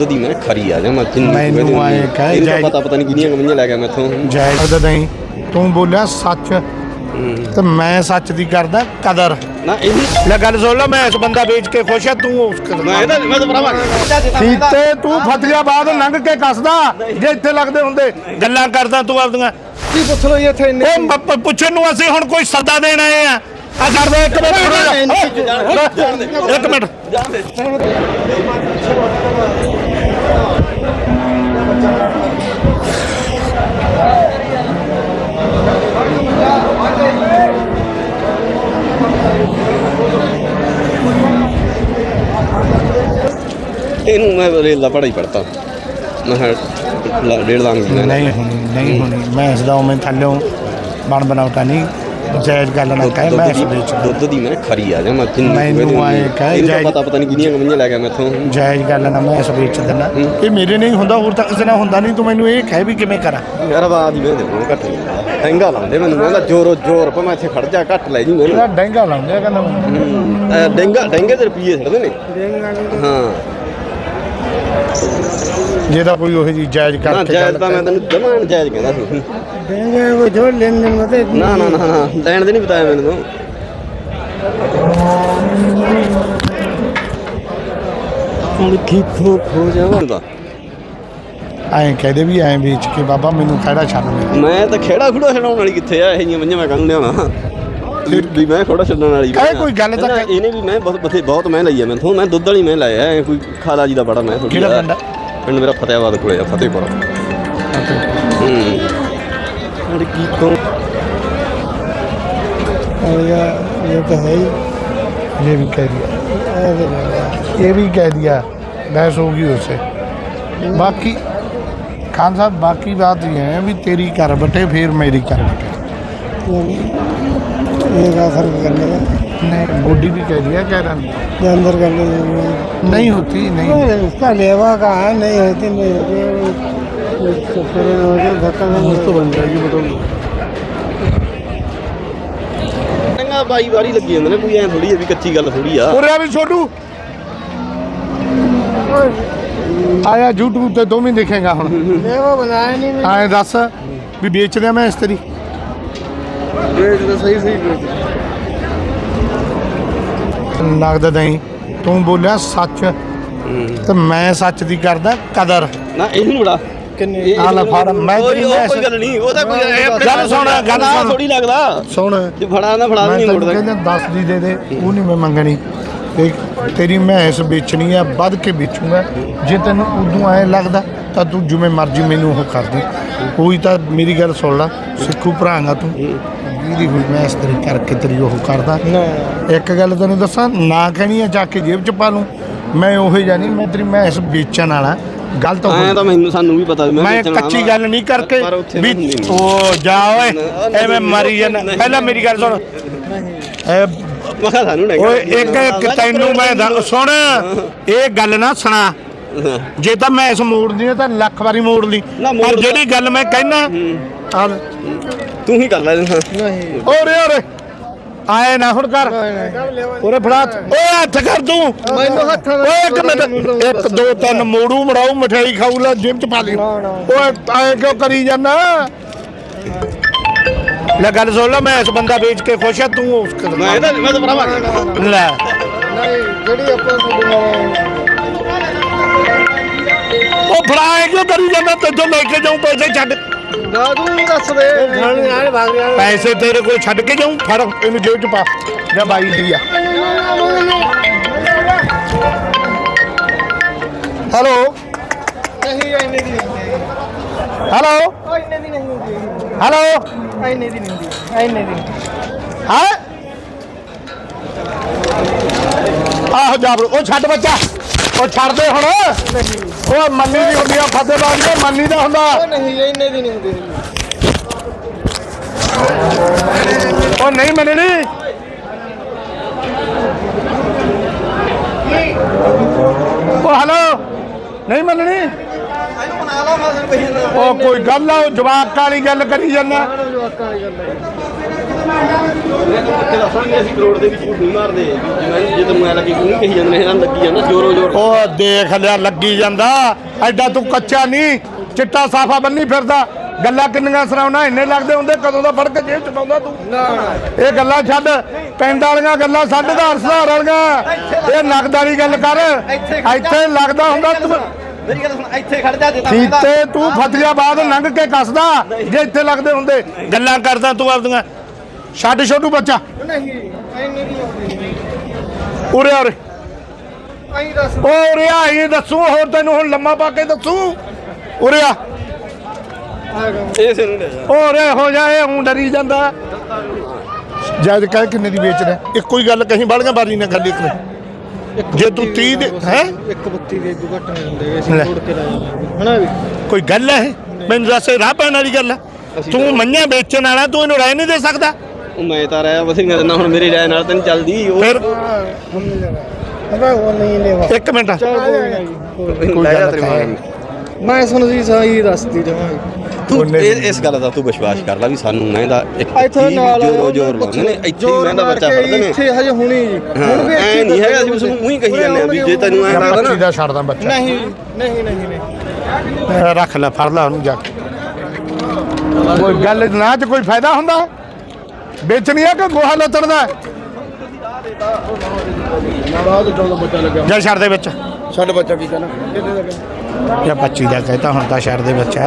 ਉਹਦੀ ਮੈਂ ਖਰੀ ਆ ਜਾ ਮੈਂ ਕਿੰਨੀ ਮੈਨੂੰ ਆਏਂ ਕਹਿ ਜਾਇਜ਼- ਪਤਾ ਪਤਾ ਨਹੀਂ ਕਿੰਨੀਆਂ ਕਮੀਆਂ ਲੈ ਗਿਆ ਮੈਥੋਂ। ਜਾਇਜ਼ ਨਹੀਂ ਤੂੰ ਬੋਲਿਆ ਸੱਚ। ਤੇ ਮੈਂ ਸੱਚ ਦੀ ਕਰਦਾ ਕਦਰ। ਨਾ ਇਹਨੂੰ ਲੈ ਗੱਲ ਸੁਣ ਲੈ ਮੈਂ ਇਸ ਬੰਦਾ ਵੇਚ ਕੇ ਖੁਸ਼ ਆ ਤੂੰ ਉਸ ਕਦਰ ਮੈਂ ਇਹਦਾ ਮੈਂ ਤਾਂ ਭਰਾਵਾ। ਕੀਤੇ ਤੂੰ ਫਤਿਆਬਾਦ ਲੰਘ ਕੇ ਕੱਸਦਾ ਜੇ ਇੱਥੇ ਲੱਗਦੇ ਹੁੰਦੇ। ਗੱਲਾਂ ਕਰਦਾ ਤੂੰ ਆਪਦੀਆਂ। ਕੀ ਪੁੱਛ ਲੋ ਇੱਥੇ ਇੰਨੇ ਉਹ ਮ- ਪ- ਪੁੱਛਣ ਨੂੰ ਅਸੀਂ ਹੁਣ ਕੋਈ ਸੱਦਾ ਦੇਣ ਆਏ ਆ। ਆ ਦੇ ਇੱਕ ਮਿੰਟ ਖੜੋ ਜਾ। ਇੱਕ ਮਿੰਟ। ਇਹਨੂੰ ਮੈਂ ਰੇਲ ਦਾ ਪੜਾ ਹੀ ਪੜਤਾ ਮੈਂ ਕਿਹਾ, ਲਾ- ਡੇਢ ਲਾਂਗ ਨਹੀਂ ਹੋਣੀ ਨਹੀਂ ਹੋਣੀ। ਮੈਂ ਇਸ ਦਾ ਉਵੇਂ ਥੱਲੇ ਬਣ ਬਣਾਉਤਾ ਨਹੀਂ। ਜਾਇਜ਼ ਗੱਲ ਨਾ ਕਹੇ ਮੈਂ ਇਸ ਵਿੱਚ ਦੁੱਧ ਦੀ ਮੈਂ ਖਰੀ ਆ ਜਾ ਮੈਂ ਕਿੰਨੀ ਮੈਨੂੰ ਆਏਂ ਕਹਿ ਤਾਂ ਜਾਇਜ਼- ਪਤਾ ਪਤਾ ਨਹੀਂ ਕਿੰਨੀਆਂ ਕਮੀਆਂ ਲੈ ਗਿਆ ਮੈਥੋਂ ਜਾਇਜ਼ ਗੱਲ ਨਾ ਮੈਂ ਇਸ ਵਿੱਚ ਦਿੰਦਾ ਇਹ ਮੇਰੇ ਨਹੀਂ ਹੁੰਦਾ ਹੋਰ ਤਾਂ ਕਿਸੇ ਨਾਲ ਹੁੰਦਾ ਨਹੀਂ ਤੂੰ ਮੈਨੂੰ ਇਹ ਕਹਿ ਵੀ ਕਿਵੇਂ ਕਰਾਂ। ਯਾਰ ਆਵਾਜ਼ ਹੀ ਵੇਂਦੇ ਮੈਨੂੰ ਘੱਟ ਨਹੀਂ ਟੈਂਗਾ ਲਾਉਂਦੇ ਮੈਨੂੰ ਮੈਂ ਕਿਹਾ ਜੋਰੋ ਜੋਰ ਪਾ ਮੈਂ ਇੱਥੇ ਖੜ ਜਾ ਘੱਟ ਲੈ ਜੀ ਮੈਨੂੰ ਡੈਂਗਾ ਲਾਉਂਦੇ ਆ ਕਹਿੰਦਾ ਡੈਂਗਾ ਡੈਂਗੇ ਦੇ ਰੁਪਈਏ ਛੱਡਦੇ ਨੇ। ਹਾਂ। ਜੇ ਤਾਂ ਕੋਈ ਉਹੋ ਜੀ ਜਾਇਜ਼ ਨਾ ਕਰਕੇ ਜਾਇਜ਼ ਤਾਂ ਮੈਂ ਤੈਨੂੰ ਜਮਾਨ ਜਾਇਜ਼ ਕਹਿੰਦਾ ਸੀ। ਦੇਂਗੇ ਉਹ ਜੋ ਲੈਣ ਦੇਣ ਮਤੇ ਨਾ ਨਾ ਨਾ ਨਾ। ਲੈਣ ਦੇ ਨਹੀਂ ਬਤਾਇਆ ਮੈਨੂੰ ਤੂੰ। ਹੁਣ ਕਿੱਥੋਂ ਖੋ ਜਾਵਾਂ? ਐਂ ਕਹਦੇ ਵੀ ਐਂ ਵੇਚ ਕੇ ਬਾਬਾ ਮੈਨੂੰ ਖੜਾ ਛੱਡ ਦੇ। ਮੈਂ ਤਾਂ ਖੇੜਾ ਖੁੜਾ ਛਡਾਉਣ ਵਾਲੀ ਕਿੱਥੇ ਆ? ਇਹ ਜੀਆਂ ਮੰਝਾਂ ਮੈਂ ਕੰਨ ਲਿਆਉਣਾ। ਵੀ ਮੈਂ ਖੋੜਾ ਛੱਡਣ ਵਾਲੀ ਕਹਿ ਕੋਈ ਗੱਲ ਤਾਂ ਨਾ, ਕਹਿ। ਇਹਨੇ ਵੀ ਮੈਂ ਬਹੁਤ ਬਥੇ ਬਹੁਤ ਮੈਂ ਲਈ ਆ ਮੈਂ ਦੁੱਧ ਵਾਲੀ ਮੈਂ ਲਾਇਆ ਐ ਕੋਈ ਖਾਲਾ ਜੀ ਦਾ ਬੜਾ ਮੈਂ ਕਿਹੜਾ? ਪਿੰਡ ਮੇਰਾ ਫਤਿਆਬਾਦ ਕੋਲੇ ਆ ਫਤਿਹਪੁਰ। ਹੂੰ। लड़की को। और या ये तो है ही। ये भी कह दिया। ये भी कह दिया। बहस होगी उसे। बाकी खान साहब बाकी बात ये है भी तेरी कर बटे फिर मेरी कर बटे। ये क्या फ़र्क करने का? नहीं बूढ़ी भी कह दिया कह रहा ये अंदर करने नहीं होती नहीं। उसका लेवा का है? नहीं होती नहीं होती। ਮਸਤ ਆ। ਆਇਆ YouTube ਤੇ ਦੋਵੇਂ ਦੇਖੇਗਾ ਹੁਣ। ਮੈਂ। ਆਏ ਦੱਸ ਵੀ ਵੇਚ ਦਿਆਂ ਮੈਂ ਇਸਤਰੀ ਰੇਟ ਤਾਂ ਸਹੀ ਸਹੀ ਵੇਚ। ਨਹੀਂ ਤੂੰ ਬੋਲਿਆ ਸੱਚ। ਤੇ ਮੈਂ ਸੱਚ ਦੀ ਕਰਦਾ ਕਦਰ। ਨਾ ਇਹਨੂੰ ਬੜਾ। ਤੇਰੀ ਮੈਂ ਕੋਈ ਤਾਂ ਵੇਚਣੀ ਆ ਵੱਧ ਕੇ ਵੇਚੂਗਾ। ਜੇ ਤੈਨੂੰ ਉਦੋਂ ਐ ਲੱਗਦਾ ਤਾਂ ਤੂੰ ਜਿਵੇਂ ਮਰਜ਼ੀ ਮੈਨੂੰ ਉਹ ਕਰ ਦੇ। ਕੋਈ ਤਾਂ ਮੇਰੀ ਗੱਲ ਸੁਣ ਲੈ ਸਿੱਖੂ ਭਰਾਗਾ ਤੂੰ। ਜਿਹਦੀ ਹੋਈ ਮੈਂ ਇਸ ਤਰੀ ਕਰਕੇ ਤੇਰੀ ਉਹ ਕਰਦਾ। ਇੱਕ ਗੱਲ ਤੈਨੂੰ ਦੱਸਾਂ ਨਾ ਕਹਿਣੀ ਆ ਜਾ ਕੇ ਜੇਬ ਚ ਪਾ ਲੂੰ। ਮੈਂ ਉਹੇ ਜਾਨੀ ਮੈਂ ਤੇਰੀ ਮੈਂ ਇਸ ਵੇਚਣ ਵਾਲਾ। ਗਲਤ ਹੋ ਐ ਤਾਂ ਮੈਨੂੰ ਸਾਨੂੰ ਵੀ ਪਤਾ ਮੈਂ ਕੱਚੀ ਗੱਲ ਨਹੀਂ ਕਰਕੇ ਵੀ ਨਹੀਂ। ਉਹ ਜਾ ਓਏ ਐਵੇਂ ਮਰੀ ਜਾਂਦਾ। ਨਹੀਂ। ਪਹਿਲਾਂ ਮੇਰੀ ਗੱਲ ਸੁਣ। ਇਹ ਮੈਂ ਕਿਹਾ ਸਾਨੂੰ ਨਹੀਂ ਓਏ ਇੱਕ ਇੱਕ ਤੈਨੂੰ ਮੈਂ ਸੁਣ ਇਹ ਗੱਲ ਨਾ ਸੁਣਾ। ਜੇ ਤਾਂ ਮੈਂ ਇਸ ਮੋੜਦੀ ਆ ਤਾਂ ਲੱਖ ਵਾਰੀ ਮੋੜ ਲਈ। ਪਰ ਜਿਹੜੀ ਗੱਲ ਮੈਂ ਕਹਿਣਾ। ਤੂੰ ਹੀ ਕਰ ਲੈ। नहीं ਓਰੇ ਓਰੇ। ਆਏ ਨਾ ਹੁਣ ਕਰ। ਓਰੇ ਫੜਾ। ਓਏ ਹੱਥ ਕਰ ਤੂੰ। ਮੈਨੂੰ ਹੱਥ ਓਏ ਇੱਕ ਮਿੰਟ। ਇੱਕ ਦੋ ਤਿੰਨ ਮੋੜੂ ਮੜਾਉ ਮਠਿਆਈ ਖਾਊ ਲੈ ਜਿਮ ਚ ਪਾ ਲਈ। ਓਏ ਆਏ ਕਿਉਂ ਕਰੀ ਜਾਂਦਾ? ਲੈ ਗੱਲ ਸੁਣ ਲੈ ਮੈਂ ਇਸ ਬੰਦਾ ਵੇਚ ਕੇ ਖੁਸ਼ ਆ ਤੂੰ ਉਸ ਕਦਰ ਮੈਂ ਇਹਦਾ ਮੈਂ ਤਾਂ ਭਰਾਵਾ। ਲੈ। नहीं ਜਿਹੜੀ ਆਪਾਂ ਨੂੰ ਉਹ ਫੜਾਏ ਕਿਉਂ ਕਰੀ ਜਾਂਦਾ? ਤੈਨੂੰ ਲੈ ਕੇ ਜਾਉਂ ਪੈਸੇ ਛੱਡ। ਨਾ ਤੂੰ ਦੱਸ ਦੇ। ਖਾਣ ਨਾਲ ਭਾਗ ਰਿਹਾ। ਪੈਸੇ ਤੇਰੇ ਕੋਲ ਛੱਡ ਕੇ ਜਾਉਂ ਫੜ ਇਹਨੂੰ ਜੇਬ ਚ ਪਾ। ਜਾਂ ਬਾਈ ਦੀ ਆ। ਹੈਲੋ? ਨਹੀਂ ਇੰਨੇ ਦੀ ਨਹੀਂ ਹੈਲੋ? ਉਹ ਇੰਨੇ ਦੀ ਨਹੀਂ ਹੁੰਦੀ। ਹੈਲੋ? ਇੰਨੇ ਦੀ ਨਹੀਂ ਹੁੰਦੀ। ਇੰਨੇ ਦੀ। ਹਾਂ? ਆਹ ਜਾ ਬਰੋ ਉਹ ਛੱਡ ਬੱਚਾ। ਉਹ ਛੱਡ ਦੇ ਹੁਣ। ਉਹ ਮੰਨੀ ਦੀ ਹੁੰਦੀ ਆ ਫਤਿਹਬਾਦ ਦੇ ਮੰਨੀ ਦਾ ਹੁੰਦਾ। ਉਹ ਨਹੀਂ ਇੰਨੇ ਦੀ ਨਹੀਂ ਹੁੰਦੀ। ਉਹ ਨਹੀਂ ਮੰਨਣੀ ਉਹ ਹਲੋ ਨਹੀਂ ਮੰਨਣੀ ਉਹ ਕੋਈ ਗੱਲ ਆ ਉਹ ਜਵਾਕ ਵਾਲੀ ਗੱਲ ਕਰੀ ਜਾਂਦਾ। ਜਵਾਕਾਂ ਵਾਲੀ ਗੱਲ ਹੈ ਕਿੱਥੇ ਦੱਸਾਂਗੇ ਅਸੀਂ ਕਰੋੜ ਦੇ ਵਿੱਚ ਝੂਠ ਨਹੀਂ ਮਾਰਦੇ ਜਿਵੇਂ ਜੇ ਤੈਨੂੰ ਐ ਲੱਗੀ ਕੋਈ ਕਹੀ ਜਾਂਦੇ ਨੇ ਇਹਨਾਂ ਨੂੰ ਲੱਗੀ ਜਾਂਦਾ ਜੋਰੋ ਜੋਰ। ਉਹ ਦੇਖ ਲਿਆ ਲੱਗੀ ਜਾਂਦਾ। ਐਡਾ ਤੂੰ ਕੱਚਾ ਨਹੀਂ ਚਿੱਟਾ ਸਾਫਾ ਬੰਨੀ ਫਿਰਦਾ। ਗੱਲਾਂ ਕਿੰਨੀਆਂ ਸੁਣਾਉਣਾ ਇੰਨੇ ਲੱਗਦੇ ਹੁੰਦੇ ਕਦੋਂ ਦਾ ਫੜ ਕੇ ਜੇਬ ਚ ਪਾਉਂਦਾ ਤੂੰ? ਇਹ ਗੱਲਾਂ ਛੱਡ ਪਿੰਡ ਵਾਲੀਆਂ ਗੱਲਾਂ ਛੱਡ ਦਾ ਸੁਧਾਰ ਵਾਲੀਆਂ। ਇਹ ਗੱਲ ਕਰ। ਇੱਥੇ ਲੱਗਦਾ ਹੁੰਦਾ ਤੂੰ ਮੇਰੀ ਗੱਲ ਸੁਣ ਇੱਥੇ ਖੜ ਜਾ ਜੇ ਤਾਂ ਕੀਤੇ ਤੂੰ ਫਤਿਆਬਾਦ ਲੰਘ ਕੇ ਕੱਸਦਾ ਜੇ ਇੱਥੇ ਲੱਗਦੇ ਹੁੰਦੇ। ਗੱਲਾਂ ਕਰਦਾ ਤੂੰ ਆਪਦੀਆਂ। ਛੱਡ ਛੋਟੂ ਬੱਚਾ। ਨਹੀਂ ਐਨੇ ਦੀ ਆਉਂਦੀ। ਉਰੇ ਉਰੇ। ਐਂ ਦੱਸ। ਓ ਉਰੇ ਆ ਇਹ ਦੱਸੂ ਹੋਰ ਤੈਨੂੰ ਹੁਣ ਲੰਮਾ ਪਾ ਕੇ ਦੱਸੂ। ਉਰੇ ਆ। ਇਹ ਸਿਰ ਨੂੰ ਲੈ ਜਾ ਉਰੇ ਹੋ ਜਾਏ ਹੂੰ ਡਰੀ ਜਾਂਦਾ। ਜਦ ਕਹਿ ਕਿੰਨੇ ਦੀ ਵੇਚ ਰਿਹਾ? ਇੱਕੋ ਹੀ ਗੱਲ ਕਹੀਂ ਬਾਲੀਆਂ ਬਾਰੀ ਨਾ ਗੱਲ ਇੱਕ। ਨੇ ਜੇ ਤੂੰ 30 ਦੇ ਹੈ? ਇੱਕ ਬੱਤੀ ਦੇ ਦੂ ਘੱਟ ਨਹੀਂ ਹੁੰਦੇ ਅਸੀਂ। ਤੋੜ ਕੇ ਲੈ ਜਾਂਦੇ ਹਨਾ ਵੀ? ਕੋਈ ਗੱਲ ਹੈ? ਮੈਨੂੰ ਦੱਸ ਰਾਹ ਪੈਣ ਵਾਲੀ ਗੱਲ ਹੈ। ਤੂੰ ਮੰਨਿਆ ਵੇਚਣ ਵਾਲਾ ਤੂੰ ਇਹਨੂੰ ਰਹਿ ਨਹੀਂ ਦੇ ਸਕਦਾ? ਉਹ ਮੈਂ ਤਾਂ ਰਹਿ ਬਥੇਰੀਆਂ ਦਿਨਾਂ ਹੁਣ ਮੇਰੀ ਰਾਏ ਨਾਲ ਤਾਂ ਨਹੀਂ ਚੱਲਦੀ ਉਹ ਫਿਰ? ਉਹ ਨਹੀਂ ਲੈਵਾ ਇੱਕ ਮਿੰਟ ਕੋਈ ਗੱਲ ਨਹੀਂ। ਮੈਂ ਸੁਣ ਜੀ ਸਹੀ ਦੱਸਦੀ ਜਮਾਂ ਤੂੰ ਇਹ- ਇਸ ਗੱਲ ਦਾ ਤੂੰ ਵਿਸ਼ਵਾਸ ਕਰ ਲੈ ਵੀ ਸਾਨੂੰ ਮੈਂ ਦਾ ਇੱਕ ਇੱਥੇ ਨਾਲ ਜੋਰੋ ਜੋਰ ਲਾਉਂਦੇ ਨੇ ਇੱਥੇ ਹੀ ਮੈਂ ਦਾ ਬੱਚਾ ਫੜਦੇ ਨੇ। ਇੱਥੇ ਹਜੇ ਹੁਣੀ ਜੀ। ਹੁਣ ਵੀ ਐ ਨਹੀਂ ਹੈਗਾ ਅਸੀਂ ਉਸ ਨੂੰ ਉਹੀ ਕਹੀ ਜਾਂਦੇ ਆ ਵੀ ਜੇ ਤੈਨੂੰ ਐ ਲੱਗਦਾ ਨਾ ਦਾ ਛੱਡਦਾ ਬੱਚਾ। ਨਹੀਂ ਨਹੀਂ ਨਹੀਂ ਨਹੀਂ। ਰੱਖ ਲੈ ਫੜ ਲੈ ਉਹਨੂੰ ਜਾ ਕੇ। ਕੋਈ ਗੱਲ ਨਾ ਚ ਕੋਈ ਫਾਇਦਾ ਹੁੰਦਾ ਵੇਚਣੀ ਆ ਕਿ ਗੋਹਾ ਲੱਤੜਦਾ ਜਾ ਛੱਡ ਦੇ ਵਿੱਚ। ਛੱਡ ਬੱਚਾ ਕੀ ਲੱਗਾ ਜਾਂ 25 ਦਾ ਕਹਿਤਾ ਹੁਣ ਤਾਂ ਛੱਡ ਦੇ ਬੱਚਾ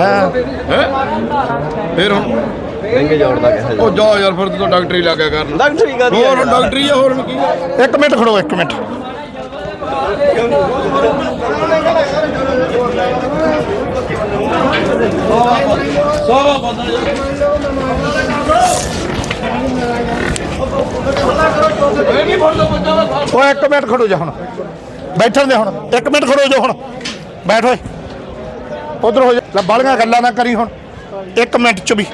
ਫਿਰ ਹੁਣ? ਮਹਿੰਗੇ ਜੋੜਦਾ ਕਿਸੇ ਉਹ ਜਾ ਯਾਰ ਫਿਰ ਤੂੰ ਡਾਕਟਰੀ ਲੱਗਿਆ ਕਰਨ ਡਾਕਟਰ ਹੀ ਕਰਦੀ ਹੋਰ ਹੁਣ ਡਾਕਟਰੀ ਆ ਹੋਰ ਹੁਣ ਕੀ ਆ? ਇੱਕ ਮਿੰਟ ਖੜੋ ਇੱਕ ਮਿੰਟ। ਓਏ ਇੱਕ ਮਿੰਟ ਖੜੋ ਜਾ ਹੁਣ। ਬੈਠਣ ਦੇ ਹੁਣ। ਇੱਕ ਮਿੰਟ ਖੜੋ ਜਾ ਹੁਣ। ਬੈਠ ਓਏ। ਉਧਰ ਹੋ ਜਾ। ਲੈ ਬਾਲੀਆਂ ਗੱਲਾਂ ਨਾ ਕਰੀ ਹੁਣ। ਇੱਕ ਮਿੰਟ ਚ ਵੀ।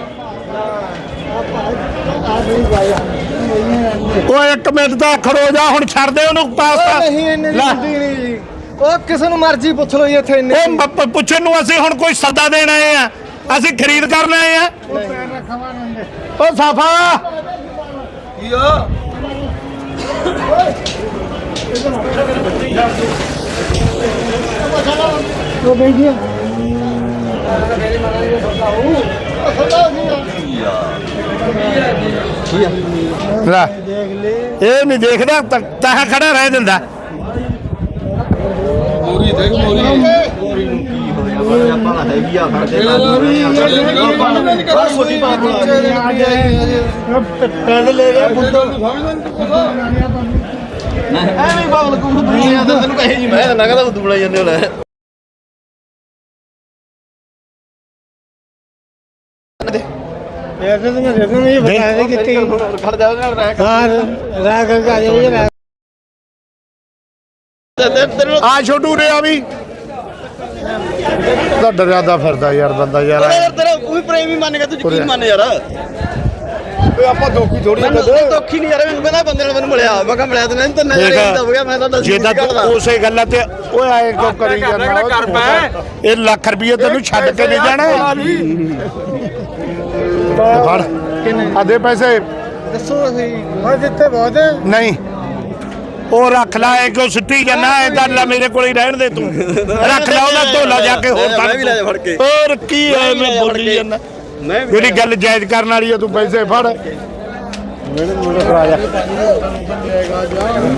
ਓਏ ਇੱਕ ਮਿੰਟ ਦਾ ਖੜੋ ਜਾ। ਹੁਣ ਛੱਡ ਦੇ ਉਹਨੂੰ ਪਾਸ ਨਹੀਂ ਇੰਨੇ ਦੀ ਲੈ। ਹੁੰਦੀ ਨਹੀਂ ਜੀ। ਉਹ ਕਿਸੇ ਨੂੰ ਮਰਜ਼ੀ ਪੁੱਛ ਲਓ ਜੀ ਇੱਥੇ ਇੰਨੇ ਮ- ਪ- ਪੁੱਛਣ ਨੂੰ ਅਸੀਂ ਹੁਣ ਕੋਈ ਸੱਦਾ ਦੇਣ ਆਏ ਆ। ਅਸੀਂ ਖਰੀਦ ਕਰਨ ਆਏ ਆ। ਉਹ ਸਾਫਾ। ਉਹ ਬੈਠੀਆਂ ਲੈ। ਇਹ ਨਹੀਂ ਦੇਖਦਾ ਤਾਂ ਤਾਂ ਖੜਾ ਰਹਿ ਦਿੰਦਾ। ਮੋਰੀ ਦੇਖ ਮੋਰੀ। ਹੈਗੀ ਆ ਸਾਡੇ ਪਿੰਡ ਲੈ ਗਿਆ ਬੁੱਢਾ ਐਵੇਂ ਬਾਬਲ ਕੋ ਦੁਨੀਆ ਦਾ ਤੈਨੂੰ ਕਹੇ ਜੀ ਮੈਂ। ਨਾ ਕਹਿੰਦਾ ਬੁੱਧੂ ਬਣਾਈ ਜਾਂਦੇ ਹੋ ਲੈ। ਯਾਰ ਤੇ ਮੈਂ ਦੇਖਣ ਨਹੀਂ ਬਤਾ ਦੇ। ਕਿੱਥੇ ਖੜ ਜਾ ਉਹਦੇ ਨਾਲ ਰਹਿ ਹਾਂ ਰਾਹ ਕਰਕੇ ਆ ਜਾਈਏ ਰਾਹ ਛੋਟੂ ਵੀ। ਤਾਂ ਡਰਿਆਦਾ ਫਿਰਦਾ ਯਾਰ ਬੰਦਾ ਯਾਰ। ਯਾਰ ਤੇਰਾ ਕੋਈ ਪ੍ਰੇਮ ਹੀ ਮੰਨ ਗਿਆ ਤੂੰ ਯਕੀਨ ਮੰਨ ਯਾਰ। ਓਏ ਆਪਾਂ ਦੋਖੀ ਥੋੜੀ ਮੈਨੂੰ ਦੁੱਖੀ ਨਹੀਂ ਯਾਰ ਮੈਨੂੰ ਕਹਿੰਦਾ ਬੰਦੇ ਨਾਲ ਮੈਨੂੰ ਮਿਲਿਆ। ਮੈਂ ਕਿਹਾ ਮਿਲਿਆ ਤੇ ਨਹੀਂ ਤਾਂ ਨਜ਼ਰ ਹੀ ਹੋ ਗਿਆ ਮੈਂ ਤਾਂ ਦੱਸ ਜੇ ਤਾਂ ਤੂੰ ਉਸੇ ਗੱਲਾਂ ਤੇ ਓਏ ਆਏ ਕਿਉਂ ਕਰੀ ਜਾਂਦਾ? ਇਹ ਲੱਖ ਰੁਪਏ ਤੈਨੂੰ ਛੱਡ ਕੇ ਨਹੀਂ ਜਾਣਾ। ਫੜ। ਆਦੇ ਪੈਸੇ। ਦੱਸੋ ਅਸੀਂ। ਹਾਂ ਜਿੱਥੇ ਬਹੁਤ ਨਹੀਂ। ਉਹ ਰੱਖ ਲੈ ਇਹ ਕਿਉਂ ਸਿੱਟੀ ਜਾਣਾ ਇਹ ਤਾਂ ਲੈ ਮੇਰੇ ਕੋਲ ਹੀ ਰਹਿਣ ਦੇ ਤੂੰ। ਰੱਖ ਲੈ ਉਹਦਾ ਢੋਲਾ ਜਾ ਕੇ ਹੋਰ ਮੈਂ ਵੀ ਲੈ ਜਾ ਫੜ ਕੇ। ਹੋਰ ਕੀ ਐ ਮੈਂ ਬੋਲੀ। ਜਾਂਦਾ। ਜਿਹੜੀ ਗੱਲ ਜਾਇਜ਼ ਕਰਨ ਵਾਲੀ ਆ ਤੂੰ ਪੈਸੇ ਫੜ।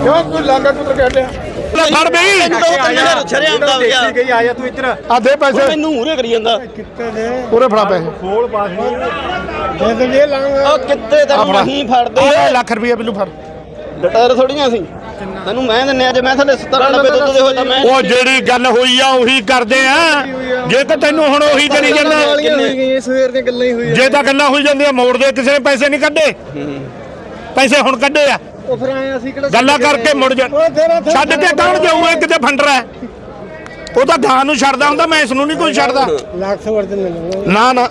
ਕਿਉਂ ਕੋਈ ਲਾਗਾ ਕੁੱਤਰ ਕੇ ਹਟਿਆ? ਲੈ ਫੜ ਬਈ। ਛਰੇ ਆਉਂਦਾ ਹੋ ਗਿਆ ਗਈ ਆ ਜਾ ਤੂੰ ਇੱਧਰ। ਆ ਦੇ ਪੈਸੇ। ਮੈਨੂੰ ਮੂਰੇ ਕਰੀ ਜਾਂਦਾ। ਕਿੱਥੇ ਦੇ ਪੂਰੇ ਫੜਾ ਪੈਸੇ। ਮੈਂ ਤਾਂ ਇਹ ਲਾਂਗਾ ਉਹ ਕਿੱਥੇ ਤੈਨੂੰ ਨਹੀਂ ਫੜਦੇ। ਆ ਲੱਖ ਰੁਪਏ ਬਿੱਲੂ ਫੜ। ਡਟਰ ਥੋੜੀਆਂ ਸੀ ਤੈਨੂੰ ਮੈਂ ਦਿੰਨੇ ਅੱਜ ਮੈਂ ਥੱਲੇ 70 90 ਦੁੱਧ ਦੇ ਹੋ ਤਾਂ ਮੈਂ ਉਹ ਜਿਹੜੀ ਗੱਲ ਹੋਈ ਆ ਉਹੀ ਕਰਦੇ ਆ। ਜੇ ਤਾਂ ਤੈਨੂੰ ਹੁਣ ਉਹੀ ਕਰੀ ਜਾਂਦਾ। ਸਵੇਰ ਦੀਆਂ ਗੱਲਾਂ ਹੀ ਹੋਈਆਂ। ਜੇ ਤਾਂ ਗੱਲਾਂ ਹੋਈ ਜਾਂਦੀਆਂ ਮੋੜ ਦੇ ਕਿਸੇ ਨੇ ਪੈਸੇ ਨਹੀਂ ਕੱਢੇ। ਪੈਸੇ ਹੁਣ ਕੱਢੇ ਆ। ਉਹ ਫਿਰ ਆਏ ਅਸੀਂ ਕਿਹੜਾ ਗੱਲਾਂ ਕਰਕੇ ਮੁੜ ਜਾ ਛੱਡ ਕੇ ਕੌਣ ਜਾਊ ਇਹ ਕਿਤੇ ਫੰਡਰਾ ਹੈ। ਉਹ ਤਾਂ ਗਾਂ ਨੂੰ ਛੱਡਦਾ ਹੁੰਦਾ ਮੈਂ ਇਸ ਨੂੰ ਨਹੀਂ ਕੋਈ ਛੱਡਦਾ। ਲੱਖ ਸਵਰ ਦੇ ਲੈ ਲਵਾਂਗਾ ਨਾ ਨਾ।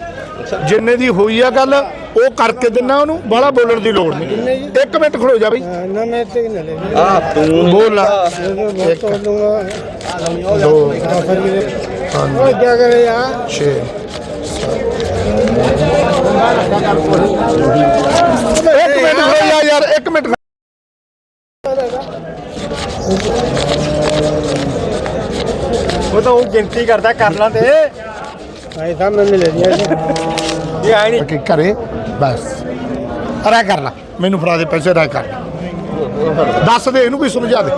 ਜਿੰਨੇ ਦੀ ਹੋਈ ਆ ਗੱਲ ਉਹ ਕਰਕੇ ਦਿੰਨਾ ਉਹਨੂੰ ਬਾਹਲਾ ਬੋਲਣ ਦੀ ਲੋੜ ਨਹੀਂ। ਇੱਕ ਮਿੰਟ ਖੜੋ ਜਾ ਬਈ। ਹਾਂ, ਨਾ ਮੈਂ ਤੇ ਨਾ ਲੈ ਆ ਤੂੰ। ਬੋਲ ਲਾ ਮੈਂ ਤੋੜ ਦੂੰਗਾ ਦੋ। ਆ ਫਿਰ ਮੇਰੇ ਉਹ ਕੀ ਕਰੇ ਯਾਰ 6 ਇੱਕ ਮਿੰਟ ਖੜੋ ਜਾ ਯਾਰ ਇੱਕ ਮਿੰਟ ਉਹ ਤਾਂ ਉਹ ਗਿਣਤੀ ਕਰਦਾ ਕਰ ਲਾਂ ਤੇ ਭਾਈ ਸਾਹਿਬ ਮੈਨੂੰ ਲੈ ਲਿਆ ਇਹ ਆਈ ਨਹੀਂ ਕਿ ਕਰੇ ਬਸ। ਅਰਾ ਕਰ ਲਾ। ਮੈਨੂੰ ਫੜਾ ਦੇ ਪੈਸੇ ਅਰਾ ਕਰ। ਦੱਸ ਦੇ ਇਹਨੂੰ ਵੀ ਸਮਝਾ ਦੇ।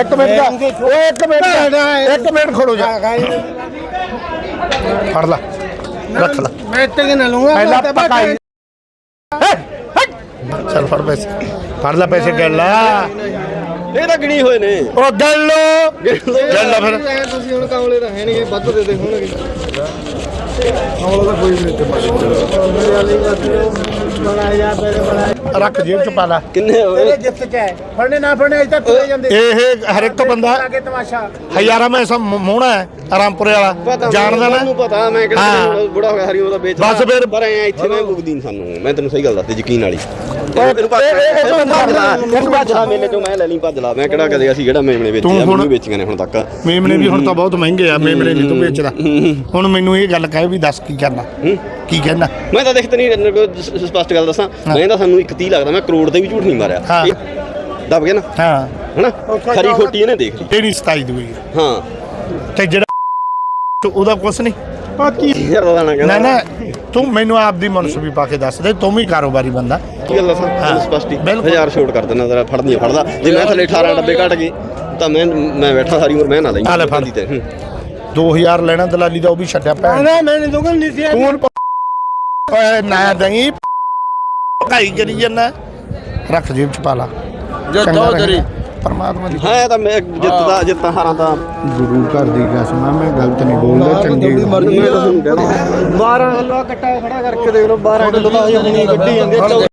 ਇੱਕ ਮਿੰਟ ਜਾ। ਓਏ ਇੱਕ ਮਿੰਟ ਇੱਕ ਮਿੰਟ ਖੜੋ ਜਾ। ਫੜ ਲਾ। ਰੱਖ ਲਾ। ਮੈਂ ਤੇ ਨਾ ਲੂੰਗਾ ਪਹਿਲਾਂ ਪਕਾਈ। ਚੱਲ ਫੜ ਪੈਸੇ। ਫੜ ਲੈ ਪੈਸੇ ਗੱਲ। ਲਾ ਇਹ ਤਾਂ ਗਿਣੀ ਹੋਏ ਨੇ। ਉਹ ਗੱਲ ਲੋ ਗੱਲ ਲਾ ਫਿਰ। ਤੁਸੀਂ ਹੁਣ ਕਾਮਲੇ ਤਾਂ ਹੈ ਨਹੀਂ ਵੱਧ ਦੇ ਦੇ ਹੋਣਗੇ। ਰੱਖ ਜੇਬ ਚ ਪਾ ਲਾ। ਕਿੰਨੇ ਹੋਏ ਗਿਫਟ ਚ ਹੈ ਫੜਨੇ ਨਾ ਫੜਨੇ ਅਜੇ ਤੱਕ ਤੁਰੇ ਜਾਂਦੇ। ਇਹ ਹਰ ਇੱਕ ਬੰਦਾ ਅੱਗੇ ਤਮਾਸ਼ਾ। ਹਜ਼ਾਰਾਂ ਮੈਂ ਸਭ ਮੋਹਣਾ ਹੈ ਆਰਾਮਪੁਰੇ ਵਾਲਾ। ਜਾਣਦਾ ਨਾ। ਮੈਨੂੰ ਪਤਾ ਮੈਂ ਹਾਂ। ਕਿਹੜਾ ਬੁੜਾ ਹੋ ਗਿਆ ਹਰੀ ਉਹਦਾ ਵੇਚ ਬਸ ਫਿਰ- ਪਰ ਐ ਇੱਥੇ ਮੈਂ ਬੁਗਦੀ ਸਾਨੂੰ ਮੈਂ ਤੈਨੂੰ ਸਹੀ ਗੱਲ ਦੱਸਦੀ ਯਕੀਨ ਵਾਲੀ। ਇਹ- ਇਹ- ਇਹ ਤਾਂ ਭੱਜ ਲਾ ਤੂੰ ਭੱਜ ਲਾ ਮੇਲੇ ਚੋਂ ਮੈਂ ਲੈ ਲਈ ਭੱਜ ਲਾ। ਮੈਂ ਕਿਹੜਾ ਕਦੇ ਅਸੀਂ ਕਿਹੜਾ ਮੇਮਣੇ ਵੇਚੇ ਤੂੰ ਆ ਹੁਣ- ਮੈਨੂੰ ਵੇਚੀਆਂ ਨੇ ਹੁਣ ਤੱਕ। ਮੇਮਣੇ ਵੀ ਹੁਣ ਤਾਂ ਬਹੁਤ ਮਹਿੰਗੇ ਆ ਮੇਮਣੇ ਨਹੀਂ ਤੂੰ ਵੇਚਦਾ। ਹੁਣ ਮੈਨੂੰ ਇਹ ਗੱਲ ਕਹੇ ਵੀ ਦੱਸ ਕੀ ਕਰਨਾ। ਕੀ ਕਹਿਣਾ ਮੈਂ ਤਾਂ ਦੇਖਤ ਨਹੀਂ ਸਪਸ਼ਟ ਗੱਲ ਦੱਸਾਂ। ਮੈਂ ਤਾਂ ਸਾਨੂੰ 130 ਲੱਗਦਾ ਮੈਂ ਕਰੋੜ ਤੇ ਵੀ ਝੂਠ ਨਹੀਂ ਮਾਰਿਆ। ਹਾਂ। ਇਹ ਦਬ ਗਿਆ ਨਾ? ਹਾਂ। ਹਨਾ? ਖਰੀ ਖੋਟੀ ਇਹਨੇ ਦੇਖ ਲਈ। ਨਹੀਂ 27 ਦੂਈ ਹਾਂ। ਤੇ ਜਿਹੜਾ ਤੂੰ ਉਹਦਾ ਕੁਛ ਨਹੀਂ। ਯਾਰ ਦਾ ਨਾ ਨਾ ਤੂੰ ਮੈਨੂੰ ਆਪਦੀ ਮਨਸੂਬੀ ਪਾ ਕੇ ਦੱਸ ਦੇ ਤੂੰ ਵੀ ਕਾਰੋਬਾਰੀ ਬੰਦਾ। ਕੀ ਗੱਲ ਦੱਸਾਂ ਹਾਂ। ਸਪਸ਼ਟੀ ਬਿਲਕੁਲ। ਹਜ਼ਾਰ ਛੋਟ ਕਰ ਦੇਣਾ ਤੇਰਾ ਫੜ ਨਹੀਂ ਫੜਦਾ। ਜੇ ਮੈਂ ਥੱਲੇ 18 ਡੱਬੇ ਘਟ ਗਏ ਤਾਂ ਮੈਂ ਮੈਂ ਬੈਠਾ ਸਾਰੀ ਉਮਰ ਮੈਂ ਨਾ ਲਈ। ਆ ਲੈ ਫੜ। ਤੇ ਹੂੰ। 2000 ਲੈਣਾ ਦਲਾਲੀ ਦਾ ਉਹ ਵੀ ਛੱਡਿਆ ਭੈਣ। ਨਾ ਮੈਂ ਨਹੀਂ ਦੂੰਗਾ ਨਹੀਂ ਸੀ। ਤੂੰ ਹੁਣ ਪ- ਓਏ ਨਾ ਦਈ। ਭਾਈ ਕਰੀ ਜੰਨਾ ਰੱਖ ਜੇਬ ਚ ਪਾ ਲਾ। ਚੰਗਾ ਰਹੇਗਾ। ਪਰਮਾਤਮਾ ਦੀ ਹਾਂ ਤਾਂ ਮੈਂ ਜਿੱਤਦਾ ਜਿੱਤਾਂ ਹਾਰਾਂ ਤਾਂ। ਗੁਰੂ ਘਰ ਦੀ ਕਸਮ ਆ, ਮੈਂ ਗਲਤ ਨਹੀਂ ਬੋਲਦਾ ਚੰਗੀ ਮੈਂ ਤਾਂ ਤੁਹਾਨੂੰ ਕਹਿਣਾ 12 ਕਿਲੋ ਕੱਟਾ ਖੜਾ ਕਰਕੇ ਦੇਖ ਲਓ 12 ਕਿਲੋ ਦਾ ਹਜੇ ਗੱਡੀ ਜਾਂਦੀ ਹੈ।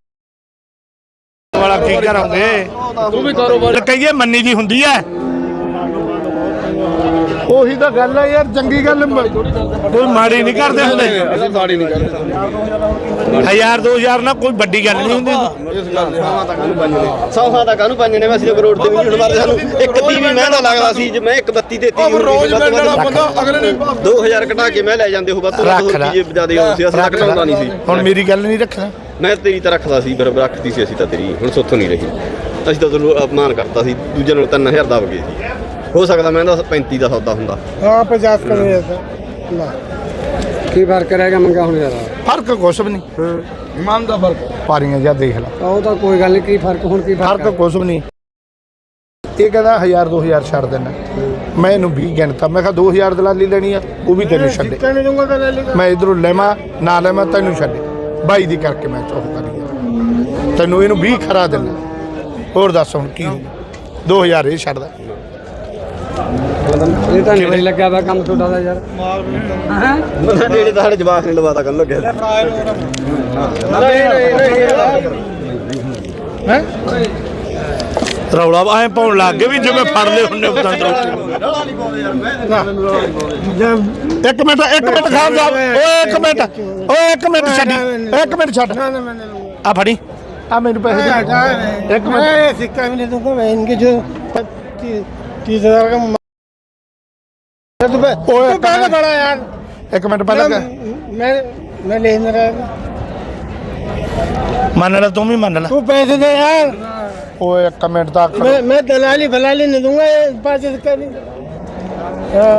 ਵਾਲਾ ਕੀ ਕਰੋਗੇ ਤੂੰ ਵੀ ਕਾਰੋਬਾਰ ਕਹੀਏ ਮੰਨੀ ਦੀ ਹੁੰਦੀ ਐ ਉਹੀ ਤਾਂ ਗੱਲ ਹੈ ਯਾਰ ਚੰਗੀ ਗੱਲ ਮ- ਕੋਈ ਮਾੜੀ ਨਹੀਂ ਕਰਦੇ ਹੁੰਦੇ। ਅਸੀਂ ਸਾੜੀ ਨਹੀਂ ਕਰਦੇ ਹਜ਼ਾਰ 2000 ਨਾਲ ਕੋਈ ਵੱਡੀ ਗੱਲ ਨਹੀਂ ਹੁੰਦੀ। ਇਸ ਗੱਲ ਸਾਵਾਂ ਤਾਂ ਕਾਹਨੂੰ ਪੰਜ ਨੇ ਸਾਵਾਂ ਤਾਂ ਕਾਹਨੂੰ ਪੰਜ ਨੇ ਵੈਸੇ ਕਰੋੜ ਤੇ ਵੀ ਨਹੀਂ ਮਾਰਦੇ ਸਾਨੂੰ ਇੱਕ ਤੀ ਵੀ ਮਹਿੰਗਾ ਲੱਗਦਾ ਸੀ ਜੇ ਮੈਂ ਇੱਕ ਬੱਤੀ ਦੇਤੀ ਉਹ ਰੋਜ਼ ਮਿਲਣ ਵਾਲਾ ਬੰਦਾ ਅਗਲੇ ਨੇ 2000 ਘਟਾ ਕੇ ਮੈਂ ਲੈ ਜਾਂਦੇ ਉਹ ਵੱਧ ਤੋਂ ਰੱਖ ਲੈ। ਜੇ ਜ਼ਿਆਦਾ ਹੋ ਸੀ ਅਸੀਂ ਘਟਾਉਂਦਾ ਨਹੀਂ ਸੀ। ਹੁਣ ਮੇਰੀ ਗੱਲ ਨਹੀਂ ਰੱਖਣਾ। ਮੈਂ ਤੇਰੀ ਤਾਂ ਰੱਖਦਾ ਸੀ ਪਰ ਰੱਖਦੀ ਸੀ ਅਸੀਂ ਤਾਂ ਤੇਰੀ ਹੁਣ ਸੁੱਥੋਂ ਨਹੀਂ ਰਹੀ। ਅਸੀਂ ਤਾਂ ਤੈਨੂੰ ਅਪਮਾਨ ਕਰਤਾ ਸੀ ਦੂਜੇ ਨਾਲ 3000 ਦਬ ਗਏ ਸੀ। ਹੋ ਸਕਦਾ ਮੈਂ ਤਾਂ 35 ਦਾ ਸੌਦਾ ਹੁੰਦਾ। ਹਾਂ 50 ਕਰੇ ਨਾ ਕੀ ਫ਼ਰਕ ਰਹੇਗਾ ਮੰਗਾ ਹੁਣ ਜ਼ਿਆਦਾ ਫ਼ਰਕ ਕੁਛ ਵੀ ਨਹੀਂ। ਮਨ ਦਾ ਫ਼ਰਕ। ਪਾਰੀਆਂ ਜਾਂ ਦੇਖ ਲੈ। ਉਹ ਤਾਂ ਕੋਈ ਗੱਲ ਨਹੀਂ ਕੀ ਫ਼ਰਕ ਹੁਣ ਕੀ ਫ਼ਰਕ ਕੁਛ ਵੀ ਨਹੀਂ। ਇਹ ਕਹਿੰਦਾ 1000 2000 ਛੱਡ ਦੇਣਾ। ਮੈਂ ਇਹਨੂੰ 20 ਗਿਣਤਾ। ਮੈਂ ਕਿਹਾ 2000 ਦਲਾਲੀ ਲੈਣੀ ਆ ਉਹ ਵੀ ਤੈਨੂੰ ਛੱਡੇ। ਨਹੀਂ ਦੂੰਗਾ ਤਾਂ ਲੈ ਲਈ ਮੈਂ ਇਧਰੋਂ ਲੈਵਾਂ ਨਾ ਲੈਵਾਂ ਤੈਨੂੰ ਛੱਡੇ। ਬਾਈ ਦੀ ਕਰਕੇ ਮੈਂ ਚੁੱਪ ਕਰੀ ਗਿਆ। ਤੈਨੂੰ ਇਹਨੂੰ 20 ਖਰਾ ਦੇਣਾ ਹੋਰ ਦੱਸ ਹੁਣ ਕੀ 2000 ਇਹ ਛੱਡਦਾ। ਇਹ ਤਾਂ ਨੇੜੇ ਲੱਗਿਆ ਵਾ ਕੰਮ ਤੁਹਾਡਾ ਦਾ ਯਾਰ। ਮਾਲ ਹਾਂ? ਮਤਲਬ ਨੇੜੇ ਤਾਂ ਸਾਡੇ ਜਵਾਕ ਨੇ ਲਵਾਤਾ ਕੱਲ ਲੱਗਿਆ ਹੈ। ਰੌਲਾ ਐ ਪਾਉਣ ਲੱਗ ਗਏ ਵੀ ਜਿਵੇਂ ਫੜ ਲਏ ਹੁੰਨੇ ਉਦਾਂ ਇੱਕ ਮਿੰਟ ਇੱਕ ਮਿੰਟ ਖਾਨ ਸਾਹਿਬ ਓਏ ਇੱਕ ਮਿੰਟ ਓਏ ਇੱਕ ਮਿੰਟ ਛੱਡ ਇੱਕ ਮਿੰਟ ਛੱਡ। ਆ ਫੜੀ। ਆ ਮੈਨੂੰ ਪੈਸੇ ਦੇ। ਇੱਕ ਮਿੰਟ। ਸਿੱਕਾ ਵੀ ਨਹੀਂ ਦੂੰਗਾ ਮੈਂ ਇਨਕੇ ਜੋ तीस हजार का म- तू पह- ओए, तू पहले कहाँ- बड़ा यार ਇੱਕ ਮਿੰਟ ਪਹਿਲਾਂ मैं ਕਹਿ। मैं मैं ले नहीं रहा ਮੰਨ ਲੈ ਤੂੰ ਵੀ ਮੰਨ ਲੈ तू पैसे दे यार ਓਏ ਇੱਕ ਮਿੰਟ ਦਾ मैं मैं दलाली फलाली नहीं दूंगा ये पाँच सिक्का नहीं हाँ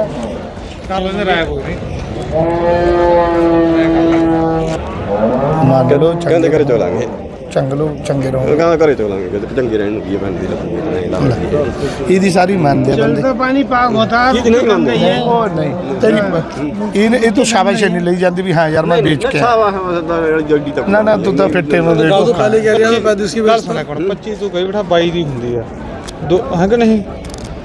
ਮੰਨ ਲਓ ਕਹਿੰਦੇ ਘਰੇ ਚੋਲਾਂਗੇ ਚੰਗਲੋ ਚੰਗੇ ਰਹੋ। ਗਾਂ ਘਰੇ ਚਲਾਂਗੇ ਕਿਤੇ ਚੰਗੇ ਰਹਿਣ ਨੂੰ ਕੀ ਭੈਣ ਦੀ ਨਹੀਂ ਲੱਗਦੀ ਇਹਦੀ ਸਾਰੀ ਮੰਨਦੇ ਬੰਦੇ। ਤਾਂ ਪਾਣੀ ਪਾਗ ਹੋਤਾ ਕੀ ਨਹੀਂ ਮੰਨਦੇ? ਉਹ ਨਹੀਂ ਤੇਰੀ ਇਹ ਇਹ ਤੋਂ ਸ਼ਾਬਾਸ਼ ਨਹੀਂ ਲਈ ਜਾਂਦੀ ਵੀ ਹਾਂ ਯਾਰ ਮੈਂ ਵੇਚ ਕੇ ਨਾ ਨਾ ਤੂੰ ਤਾਂ ਫਿੱਟੇ ਨੂੰ ਦੇ ਖਾਲੀ ਕਹਿ ਪੈਦੂਸ ਕੀ ਵੇਚ 25 ਤੋਂ ਕਈ ਬਿਠਾ 22 ਦੀ ਹੁੰਦੀ ਆ। ਦੋ ਹੈ ਨਹੀਂ?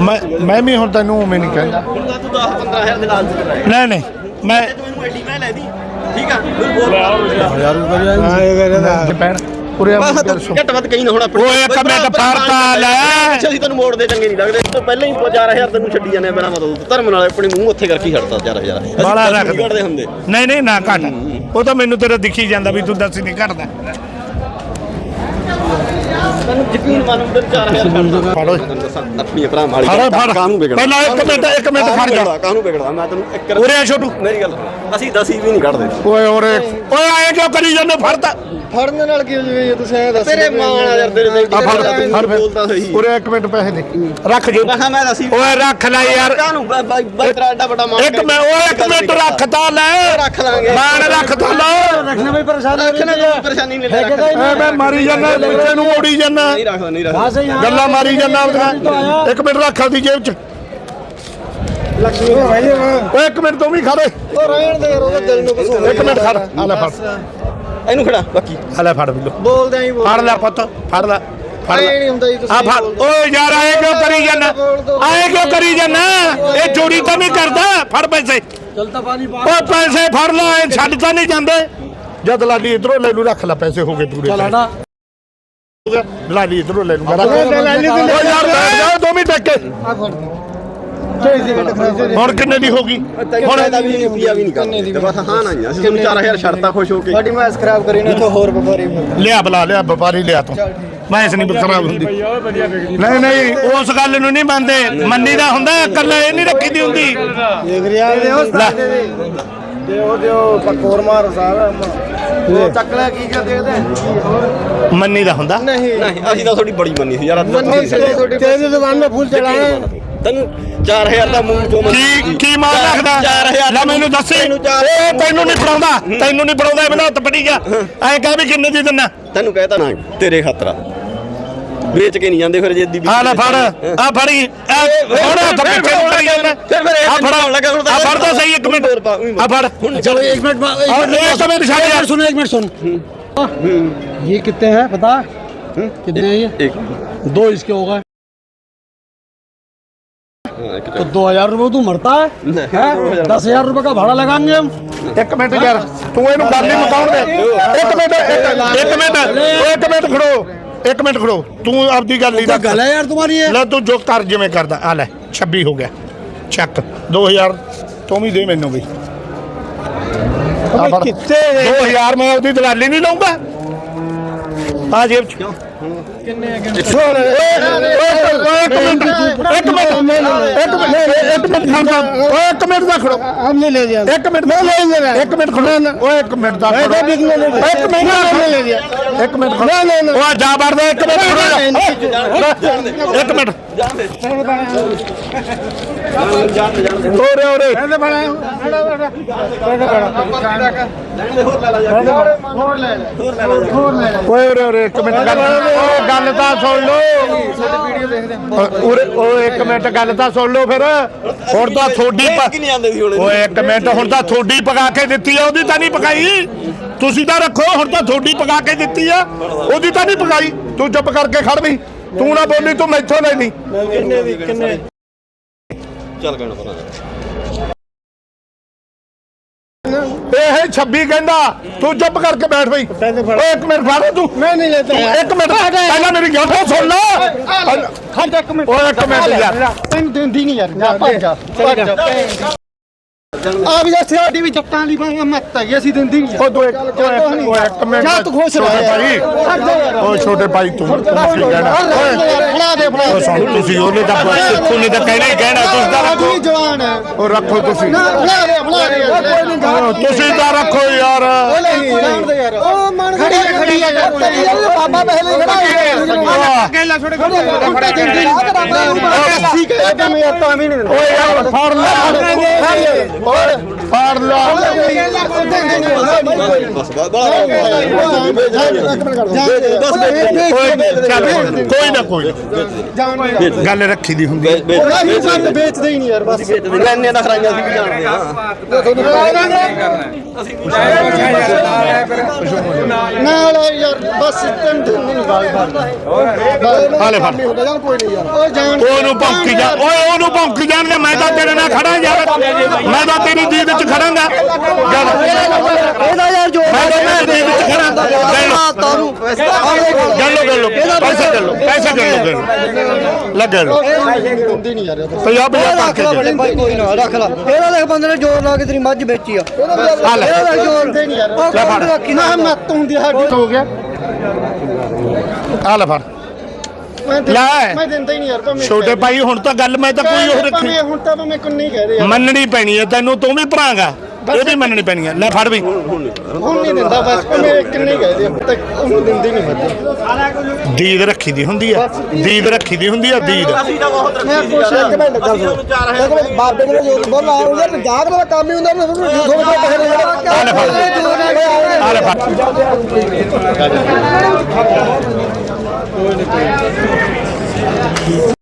ਮੈਂ ਮੈਂ ਵੀ ਹੁਣ ਤੈਨੂੰ ਉਵੇਂ ਨਹੀਂ ਕਹਿੰਦਾ ਹੁਣ ਤਾਂ ਤੂੰ 10 15000 ਦੇ ਲਾਲਚ ਚ ਰਹਿ। ਨਹੀਂ ਨਹੀਂ ਮੈਂ ਤੂੰ ਇਹਨੂੰ ਐਡੀ ਮੈਂ ਲੈ ਦੀ। ਠੀਕ ਆ ਪੈਣ ਉਰੇ ਹੁਣ ਆਪਣੇ। ਓਏ ਇੱਕ ਮਿੰਟ ਫੜਤਾ ਲੈ। ਅਸੀਂ ਤੈਨੂੰ ਮੋੜ ਦੇ ਚੰਗੇ ਨਹੀਂ ਲੱਗਦੇ। ਇਸ ਤੋਂ ਪਹਿਲਾਂ ਹੀ 4000 ਤੈਨੂੰ ਛੱਡੀ ਜਾਂਦੇ ਆ ਬਿਨਾਂ ਮਤਲਬ। ਧਰਮ ਨਾਲ ਆਪਣੇ ਮੂੰਹ ਉੱਥੇ ਕਰਕੇ ਹੀ ਛੱਡਤਾ 4000 ਅਸੀਂ ਬਾਲਾ ਦਸ ਰੱਖ ਨਹੀਂ ਹੁੰਦੇ। ਨਹੀਂ ਨਹੀਂ ਨਾ ਘਟ। ਉਹ ਤਾਂ ਮੈਨੂੰ ਤੇਰਾ ਦਿਖੀ ਜਾਂਦਾ ਵੀ ਤੂੰ ਦੱਸ ਨਹੀਂ ਘਟਦਾ ਤੈਨੂੰ ਯਕੀਨ ਮੰਨ ਤੇ 4000 ਛੱਡਦਾ ਫੜ ਆਪਣੀ ਭਰਾ ਫੜ ਕਾਹਨੂੰ ਵਿਗੜਦਾ? ਪਹਿਲਾਂ ਇੱਕ ਮਿੰਟ ਇੱਕ ਮਿੰਟ ਖੜ ਜਾ। ਕਾਹਨੂੰ ਵਿਗੜਦਾ? ਮੈਂ ਤੈਨੂੰ ਇੱਕ ਉਰੇ ਆ ਛੋਟੂ। ਮੇਰੀ ਗੱਲ। ਅਸੀਂ ਦਸੀ ਵੀ ਨਹੀਂ ਕੱਢਦੇ। ਓਏ ਓਰੇ ਓਏ ਆਏ ਕਿਉਂ ਕਰੀ ਜਾਂਦੇ ਫੜਦਾ ਫੜਨ ਨਾਲ ਕੀ ਹੋ ਜਵੇ? ਤੁਸੀਂ ਐ ਦੱਸ ਤੇਰੇ ਮਾਂ ਨਾਲ ਯਾਰ ਤੇਰੇ ਤੇ ਫੜ ਬੋਲਦਾ ਸਹੀ। ਉਰੇ ਇੱਕ ਮਿੰਟ ਪੈਸੇ ਦੇ। ਰੱਖ ਜੋ। ਰਖਾ ਮੈਂ ਦਸੀ ਓਏ ਰੱਖ ਲੈ ਯਾਰ। ਕਾਹਨੂੰ? ਬਾਈ ਬਾਈ ਬਾਈ ਤੇਰਾ ਐਡਾ ਵੱਡਾ ਮਾਂ ਇੱਕ ਮੈਂ ਓਏ ਇੱਕ ਮਿੰਟ ਰੱਖਦਾ ਲੈ। ਰੱਖ ਲਾਂਗੇ। ਮਾਣ ਰੱਖਦਾ ਲੈ। ਰੱਖਣਾ ਵੀ ਪਰੇਸ਼ਾਨ ਰੱਖਣਾ ਪਰੇਸ਼ਾਨੀ ਨਹੀਂ ਲੈ ਮੈਂ ਮਾਰੀ ਜਾਂਦਾ ਪਿੱਛੇ ਨੂੰ ਮੋੜੀ ਜਾਂਦਾ। ਨਹੀਂ ਰੱਖਦਾ ਨਹੀਂ ਰੱਖਦਾ। ਗੱਲਾਂ ਮਾਰੀ ਜਾਂਦਾ ਆਪਦੀਆਂ ਇੱਕ ਮਿੰਟ ਰੱਖ ਦੀ ਜੇਬ ਚ। ਭਾਈ ਓਏ ਇੱਕ ਮਿੰਟ ਤੂੰ ਵੀ ਖੜੇ ਉਹ ਰਹਿਣ ਦੇ ਯਾਰ ਉਹਦਾ ਦਿਲ ਨੂੰ ਕੁਝ ਇੱਕ ਮਿੰਟ ਖੜ। ਆ ਲੈ ਫੜ। ਇਹਨੂੰ ਖੜਾ ਬਾਕੀ। ਆ ਲੈ ਫੜ ਬਿੱਲੋ। ਬੋਲਦੇ ਆਂ ਹੀ ਬੋਲ ਫੜ ਲੈ ਪੁੱਤ ਫੜ ਲੈ। ਫੜ ਲੈ। ਨਹੀਂ ਹੁੰਦਾ ਜੀ ਤੁਸੀਂ ਆ ਫੜ। ਓਏ ਯਾਰ ਆਏ ਕਿਉਂ ਕਰੀ ਜਾਂਦਾ? ਆਏ ਕਿਉਂ ਕਰੀ ਜਾਂਦਾ? ਇਹ ਚੋਰੀ ਤਾਂ ਨਹੀਂ ਕਰਦਾ। ਫੜ ਪੈਸੇ। ਚਲਤਾ ਪਾਣੀ ਪਾ। ਓਏ ਪੈਸੇ ਫੜ ਲੈ ਛੱਡ ਤਾਂ ਨਹੀਂ ਜਾਂਦੇ। ਜਦ ਲਾਲੀ ਇਧਰੋਂ ਲੈ ਲੂ ਰੱਖ ਲੈ ਪੈਸੇ ਹੋ ਗਏ ਪੂਰੇ ਚਲ ਹਟਾ ਲਾਲੀ ਇਧਰੋਂ ਲੈ ਲੂਗਾ ਰੱਖ ਲੈ, ਲੈ ਓ ਯਾਰ ਬੈਠ ਜਾ ਦੋ ਮਿੰਟ ਟੱਕੇ ਹੁਣ ਕਿੰਨੇ ਦੀ ਹੋ ਗਈ? ਹੁਣ ਇਹਦਾ ਵੀ ਨਹੀਂ ਰੁਪਿਆ ਵੀ ਨਹੀਂ ਕਰਦਾ। ਤੇ ਬਸ ਹਾਂ ਨਾ। ਅਸੀਂ ਤੁਹਾਨੂੰ 4000 ਛੱਡਤਾ ਖੁਸ਼ ਹੋ ਕੇ। ਸਾਡੀ ਮੈਸ ਖਰਾਬ ਕਰੀ ਨਾ ਇੱਥੋਂ ਹੋਰ ਵਪਾਰੀ ਲਿਆ ਬੁਲਾ ਲਿਆ ਵਪਾਰੀ ਲਿਆ ਤੂੰ। ਮੈਂ ਇਸ ਨਹੀਂ ਖਰਾਬ ਹੁੰਦੀ। ਨਹੀਂ ਨਹੀਂ ਉਸ ਗੱਲ ਨੂੰ ਨਹੀਂ ਮੰਨਦੇ। ਮੰਨੀ ਦਾ ਹੁੰਦਾ ਇਕੱਲੇ ਇਹ ਨਹੀਂ ਰੱਖੀ ਦੀ ਹੁੰਦੀ। ਦੇਖ ਰਿਹਾ ਦੇ ਉਸਤਾਦ ਦੇ। ਦੇ ਦਿਓ ਦਿਓ ਪਕੌਰ ਮਾਰ ਸਾਹਿਬ ਉਹ ਚੱਕ ਲੈ ਕੀ ਕਰ ਦੇਖਦੇ ਮੰਨੀ ਦਾ ਹੁੰਦਾ। ਨਹੀਂ। ਨਹੀਂ ਅਸੀਂ ਤਾਂ ਤੁਹਾਡੀ ਬੜੀ ਮੰਨੀ ਸੀ ਯਾਰ ਅੱਜ ਮੰਨੀ ਸੀ ਤੁਹਾਡੀ ਤੇਰੀ ਦੁਕਾਨ ਮੇ ਫੁੱਲ ਚੜਾਏ ਤੈਨੂੰ 4000 ਦਾ ਮੂੰਹ ਚੋਂ ਕੀ ਕੀ ਮਾਰ ਰੱਖਦਾ? 4000 ਲੈ ਮੈਨੂੰ ਦੱਸੇ। ਇਹ ਤੈਨੂੰ ਨਹੀਂ ਫੜਾਉਂਦਾ। ਤੈਨੂੰ ਨਹੀਂ ਫੜਾਉਂਦਾ ਇਹ ਮੈਨੂੰ ਹੱਥ ਪੜੀ ਗਿਆ। ਐਂ ਕਹਿ ਵੀ ਕਿੰਨੇ ਦੀ ਦਿੰਨਾ ਤੈਨੂੰ ਕਹਿਤਾ ਨਾ ਤੇਰੇ ਖਾਤਰ। ਵੇਚ ਕੇ ਨਹੀਂ ਜਾਂਦੇ ਫਿਰ ਜੇ ਦੀ ਆ ਲੈ ਫੜ ਆ ਫੜੀ ਆ ਹੁਣ ਹੱਥ ਪਿੱਛੇ ਨੂੰ ਕਰੀ ਜਾਂਦਾ ਫਿਰ ਫਿਰ ਆ ਫੜ ਲੱਗਾ ਹੁਣ ਆ ਫੜ ਤਾਂ ਸਹੀ ਇੱਕ ਮਿੰਟ ਆ ਫੜ चलो एक मिनट बाद ਆ ਇੱਕ ਮਿੰਟ ਛੱਡ ਯਾਰ सुनो एक मिनट सुन ये कितने हैं पता कितने हैं ये ਇੱਕ दो इसके हो गए ਹਾਂ, ਇੱਕ तो दो हजार रुपये तू मरता है हैं? दस हजार रुपये का भाड़ा लगाएंगे हम ਇੱਕ ਮਿੰਟ ਯਾਰ ਤੂੰ ਇਹਨੂੰ ਗੱਲ ਨਹੀਂ ਮੁਕਾਉਣ ਦੇ ਇੱਕ ਮਿੰਟ ਇੱਕ- ਇੱਕ ਮਿੰਟ ਓਏ ਇੱਕ ਮਿੰਟ ਖੜੋ ਇੱਕ ਮਿੰਟ ਖੜੋ ਤੂੰ ਆਪਦੀ ਗੱਲ ਨਹੀਂ ਰੱਖ। ਗੱਲ ਹੈ ਯਾਰ ਤੁਹਾਡੀ ਇਹ। ਲੈ ਤੂੰ ਜੋ ਕਰ ਜਿਵੇਂ ਕਰਦਾ ਆ ਲੈ 26 ਹੋ ਗਿਆ ਚੱਕ 2000 ਤੂੰ ਵੀ ਦੇ ਮੈਨੂੰ ਵੀ। ਆ ਕਿੱਥੇ? 2000 ਮੈਂ ਉਹਦੀ ਦਲਾਲੀ ਨਹੀਂ ਲਾਉਂਗਾ ਆ ਜੇਬ ਚ। ਸੁਣ ਓਏ ਓਏ ਇੱਕ ਮਿੰਟ ਇੱਕ ਮਿੰਟ ਇੱਕ ਮਿੰਟ ਇੱਕ ਮਿੰਟ ਖੜਦਾ ਓਏ ਇੱਕ ਮਿੰਟ ਦਾ ਖੜੋ हम नहीं ले दिया ਇੱਕ ਮਿੰਟ ਮੈਂ ਲੈ ਲੈਣਾ ਇੱਕ ਮਿੰਟ ਖੜੋ ਓਏ ਇੱਕ ਮਿੰਟ ਦਾ ਖੜੋ ਇੱਕ ਮਿੰਟ ले लिया ਇੱਕ ਮਿੰਟ ਖੜੋ ਓਏ ਜਾ ਵੜਦਾ ਇੱਕ ਮਿੰਟ ਖੜੋ ਜਾ। ਇੱਕ ਮਿੰਟ ਓਰੇ ਓਰੇ ਓਏ ਓਰੇ ਓਰੇ ਇੱਕ ਮਿੰਟ ਗੱਲ ਓ ਗੱਲ ਗੱਲ ਤਾਂ ਸੁਣ ਲਓ। ਉਰੇ ਉਹ ਗੱਲ ਤਾਂ ਸੁਣ ਲਓ ਫਿਰ। ਹੁਣ ਤਾਂ ਥੋੜੀ ਓਏ ਇੱਕ ਮਿੰਟ ਹੁਣ ਤਾਂ ਥੋੜੀ ਪਕਾ ਕੇ ਦਿੱਤੀ ਆ ਉਹਦੀ ਤਾਂ ਨਹੀਂ ਪਕਾਈ। ਤੁਸੀਂ ਤਾਂ ਰੱਖੋ ਹੁਣ ਤਾਂ ਥੋੜੀ ਪਕਾ ਕੇ ਦਿੱਤੀ ਆ ਉਹਦੀ ਤਾਂ ਨਹੀਂ ਪਕਾਈ। ਤੂੰ ਚੁੱਪ ਕਰਕੇ ਖੜ ਵੀ। ਤੂੰ ਨਾ ਬੋਲੀ ਤੂੰ ਮੈਥੋਂ ਲੈ ਲਈ ਕਿੰਨੇ ਦੀ ਕਿੰਨੇ? ਚੱਲ ਗਣ ਪਰਾਂ ਇਹ 26 ਕਹਿੰਦਾ ਤੂੰ ਚੁੱਪ ਕਰਕੇ ਬੈਠ ਬਈ। ਓਏ ਇੱਕ ਮਿੰਟ ਫੜ ਤੂੰ। ਮੈਂ ਨਹੀਂ ਲੈਂਦਾ ਇੱਕ ਮਿੰਟ ਪਹਿਲਾਂ ਮੇਰੀ ਗੱਲ ਸੁਣ ਲੈ। ਖੜ ਇੱਕ ਮਿੰਟ। ਓਏ ਇੱਕ ਮਿੰਟ ਯਾਰ। ਤੈਨੂੰ ਦਿੰਦੀ ਨਹੀਂ ਯਾਰ। ਜਾ ਭੱਜ ਜਾ। ਆ ਵੀ ਜੱਸੇ ਸਾਡੀ ਵੀ ਜੱਟਾਂ ਦੀ ਬਾਈ ਮੱਤ ਹੈ ਅਸੀਂ ਦਿੰਦੀ ਨਹੀਂ ਉਹ ਤੂੰ ਇੱਕ ਓਏ ਇੱਕ ਮਿੰਟ ਜਾ ਤੂੰ ਖੁਸ਼ ਰਹਿ ਭਾਈ। ਓਏ ਛੋਟੇ ਭਾਈ ਤੂੰ ਤੂੰ ਕੀ ਕਹਿਣਾ ਫੜਾ ਦੇ ਫੜਾ ਉਹ ਤੁਸੀਂ ਉਹਨੇ ਤਾਂ ਸਿੱਖੂ ਨੇ ਤਾਂ ਕਹਿਣਾ ਹੀ ਕਹਿਣਾ ਤੁਸੀਂ ਤਾਂ ਰੱਖੋ। ਜਵਾਨ ਹੈ। ਉਹ ਰੱਖੋ ਤੁਸੀਂ। ਨਾ ਫੜਾ ਦੇ ਫੜਾ ਦੇ। ਯਾਰ ਕੋਈ ਨਹੀਂ ਉਹ ਤੁਸੀਂ ਤਾਂ ਰੱਖੋ ਯਾਰ। ਉਹ ਨਹੀਂ ਦੇ ਯਾਰ। ਉਹ ਮਨ ਖੜੀ ਹੈ ਖੜੀ ਹੈ ਬਾਬਾ ਪਹਿਲੇ ਖੜਾ ਹੈ। ਅਕੇਲਾ ਛੋੜੇ ਖੜੇ ਫੜਾ ਦਿੰਦੀ ਨਹੀਂ ਠੀਕ ਹੈ। ਮੈਂ ਤਾਂ ਵੀ ਨਹੀਂ ਓਏ ਯਾਰ ਫੜ ਲੈ। ਓਏ। ਫਾੜ ਲਾ ਕੋਈ ਨਾ ਕੋਈ ਨਾ। ਗੱਲ ਰੱਖੀ ਦੀ ਹੁੰਦੀ ਹੈ ਵੇਚਦੇ ਹੀ ਨਹੀਂ ਯਾਰ ਬਸ ਇੰਨੇ ਦਾ ਖਰਾਈਆਂ ਸੀ ਵੀ ਜਾਣਦੇ ਆ ਨਾਲ ਯਾਰ ਬਸ ਤਿੰਨ ਦਿਨ ਨਹੀਂ ਗੱਲ ਹਾਲੇ ਫੜ ਕੋਈ ਨਹੀਂ ਯਾਰ ਓਏ ਜਾਣ ਉਹਨੂੰ ਭੌਂਕੀ ਜਾ ਓਏ ਉਹਨੂੰ ਭੌਂਕੀ ਜਾਣ ਮੈਂ ਤਾਂ ਤੇਰੇ ਨਾਲ ਖੜਾ ਯਾਰ ਮੈਂ ਤਾਂ ਤੇਰੀ ਵਿੱਚ ਖੜਾਂਗਾ। ਇਹਦਾ ਯਾਰ ਜੋ ਮੈਂ ਜੀਦ ਵਿੱਚ ਖੜਾ। ਤਾਨੂੰ ਗੱਲ। ਲੋ ਗੱਲ ਲੋ ਪੈਸੇ ਗੱਲ ਲੋ ਪੈਸੇ ਗੱਲ ਲੋ ਲੱਗਾ ਲੋ ਹੁੰਦੀ ਨਹੀਂ ਯਾਰ ਪੰਜਾਹ ਪੰਜਾਹ ਪਾ ਕੇ ਦੇ। ਭਾਈ ਕੋਈ ਨਾ ਰੱਖ ਲੈ। ਇਹਦਾ ਦੇਖ ਬੰਦੇ ਨੇ ਜ਼ੋਰ ਲਾ ਕੇ ਤੇਰੀ ਮੱਝ ਵੇਚੀ ਆ। ਇਹਦਾ ਜ਼ੋਰ ਨਹੀਂ ਯਾਰ ਲੈ ਫੜ। ਰੱਖੀ ਨਾ ਮੱਤ ਹੁੰਦੀ ਸਾਡੀ। ਹੋ ਗਿਆ ਆ ਲੈ ਫੜ। ਮੈਂ ਦੇ- ਲੈ। ਮੈਂ ਦਿੰਦਾ ਹੀ ਨਹੀਂ ਯਾਰ ਭਾਵੇਂ ਛੋਟੇ ਭਾਈ ਹੁਣ ਤਾਂ ਗੱਲ ਮੈਂ ਤਾਂ ਕੋਈ ਹੋਰ ਰੱਖੀ। ਭਾਵੇਂ ਹੁਣ ਤਾਂ ਮੈਂ ਕੋਈ ਨਹੀਂ ਕਹਿ ਰਿਹਾ ਮੰਨਣੀ ਪੈਣੀ ਹੈ ਤੈਨੂੰ ਤੂੰ ਵੀ ਭਰਾਂਗਾ। ਇਹ ਵੀ ਮੰਨਣੀ ਪੈਣੀ ਹੈ ਲੈ ਫੜ ਵੀ। ਹੁਣ ਨਹੀਂ। ਦਿੰਦਾ ਬਸ ਭਾਵੇਂ ਇੱਕ ਨਹੀਂ ਕਹਿ ਰਿਹਾ ਤੱਕ ਉਹਨੂੰ ਦਿੰਦੇ ਨਹੀਂ ਮੱਝ ਦੀਦ ਰੱਖੀ ਦੀ ਹੁੰਦੀ ਆ। ਦੀਦ। ਰੱਖੀ ਦੀ ਹੁੰਦੀ ਆ ਦੀਦ। ਮੈਂ ਕੁਛ ਇੱਕ ਮਿੰਟ ਗੱਲ ਸੁਣ ਬਾਬੇ ਨੇ ਜੋ ਬੋਲਾ। ਯਾਰ ਜਾਗ ਦਾ ਕੰਮ ਹੀ ਹੁੰਦਾ ਨਾ ਥੋੜਾ ਜਿਹਾ ਪੈਸੇ ਆ ਲੈ ਫੜ। ਆ ਲੈ ਫੜ। よろしくお願いします。